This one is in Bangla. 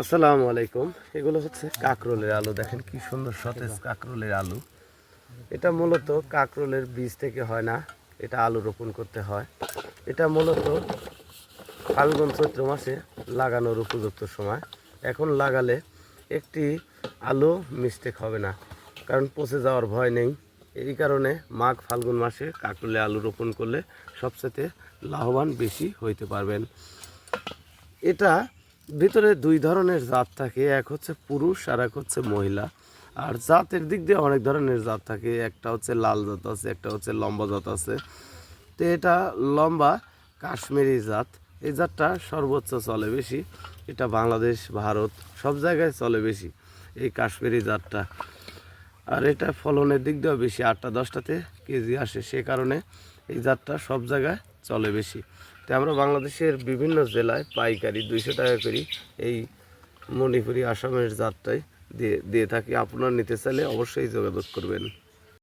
আসসালামু আলাইকুম। এগুলো হচ্ছে কাকরোলের আলু, দেখেন কি সুন্দর সতেজ কাকরোলের আলু। এটা মূলত কাকরোলের বীজ থেকে হয় না, এটা আলু রোপণ করতে হয়। এটা মূলত ফাল্গুন চৈত্র মাসে লাগানোর উপযুক্ত সময়। এখন লাগালে একটি আলু মিস্টেক হবে না, কারণ পচে যাওয়ার ভয় নেই। এই কারণে মাঘ ফাল্গুন মাসে কাকরোলে আলু রোপণ করলে সবচেয়ে লাভবান বেশি হইতে পারবেন। এটা ভিতরে দুই ধরনের জাত থাকে, এক হচ্ছে পুরুষ আর এক হচ্ছে মহিলা। আর জাতের দিক দিয়ে অনেক ধরনের জাত থাকে, একটা হচ্ছে লাল জাত আছে, একটা হচ্ছে লম্বা জাত আছে। তো এটা লম্বা কাশ্মীরি জাত, এই জাতটা সর্বোচ্চ চলে বেশি, এটা বাংলাদেশ, ভারত, সব জায়গায় চলে বেশি, এই কাশ্মীরি জাতটা। আর এটা ফলনের দিক দিয়েও বেশি, আটটা দশটাতে কেজি আসে, সে কারণে এই জাতটা সব জায়গায় চলে বেশি। তো আমরা বাংলাদেশের বিভিন্ন জেলায় পাইকারি দুইশো টাকা করি এই মণিপুরি আসামের জাতটাই দিয়ে দিয়ে থাকি। আপনার নিতে চাইলে অবশ্যই যোগাযোগ করবেন।